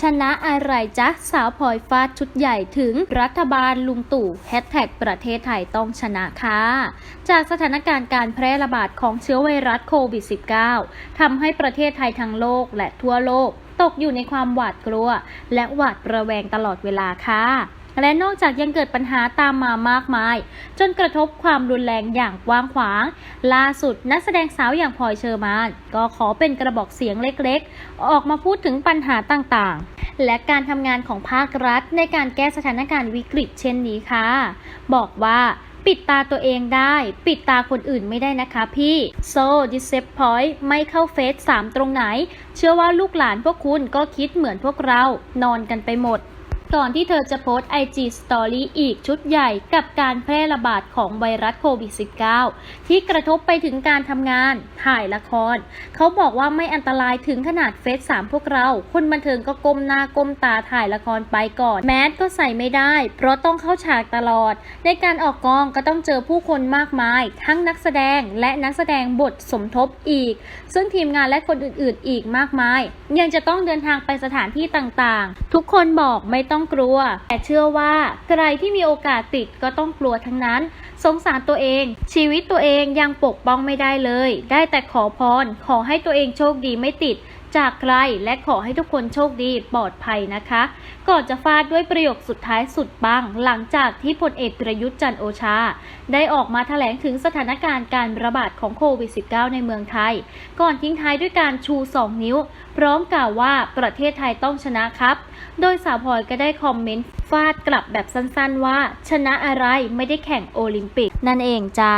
ชนะอะไรจ๊ะ สาวพลอยฟาดชุดใหญ่ถึงรัฐบาลลุงตู่แฮชแท็กประเทศไทยต้องชนะค่ะจากสถานการณ์การแพร่ระบาดของเชื้อไวรัสโควิด -19 ทำให้ประเทศไทยทั้งโลกและทั่วโลก ตกอยู่ในความหวาดกลัว และหวาดระแวงตลอดเวลาค่ะ และนอกจากยังเกิดปัญหาตามมามากมาย จนกระทบความรุนแรงอย่างกว้างขวาง ล่าสุดนักแสดงสาวอย่างพลอยเชอร์มาน ก็ขอเป็นกระบอกเสียงเล็กๆ ออกมาพูดถึงปัญหาต่างๆ และการทำงานของภาครัฐในการแก้สถานการณ์วิกฤตเช่นนี้ค่ะ บอกว่าปิดตาตัวเองได้ ปิดตาคนอื่นไม่ได้นะคะพี่ so disappoint ไม่เข้าเฟส3ตรงไหน เชื่อว่าลูกหลานพวกคุณก็คิดเหมือนพวกเรา นอนกันไปหมด ก่อนที่เธอจะโพสต์ IG Story อีกชุดใหญ่กับการแพร่ระบาดของไวรัสโควิด -19 ที่กระทบไปถึงการทำงาน ถ่ายละคร เขาบอกว่าไม่อันตรายถึงขนาดเฟส3พวกเรา คนบันเทิงก็ก้มหน้าก้มตาถ่ายละครไปก่อน แมสก็ใส่ไม่ได้ เพราะต้องเข้าฉากตลอด ในการออกกองก็ต้องเจอผู้คนมากมาย ทั้งนักแสดงและนักแสดงบทสมทบอีก ซึ่งทีมงานและคนอื่นๆ อีกมากมาย ยังจะต้องเดินทางไปสถานที่ต่างๆ ทุกคนบอกไม่ต้องกลัว แต่เชื่อว่าใครที่มีโอกาสติดก็ต้องกลัวทั้งนั้น สงสารตัวเอง ชีวิตตัวเองยังปกป้องไม่ได้เลย ได้แต่ขอพร ขอให้ตัวเองโชคดีไม่ติด จากใคร และขอให้ทุกคนโชคดีปลอดภัยนะคะ ก่อนจะฟาดด้วยประโยคสุดท้ายสุดปัง หลังจากที่พลเอกประยุทธ์จันโอชา ได้ออกมาแถลงถึงสถานการณ์การระบาดของโควิด -19 ในเมืองไทย ก่อนทิ้งท้ายด้วยการชู 2 นิ้ว พร้อมกล่าวว่าประเทศไทยต้องชนะครับ โดยสาวพลอยก็ได้คอมเมนต์ฟาดกลับแบบสั้นๆว่า ชนะอะไรไม่ได้แข่งโอลิมปิก นั่นเองจ้า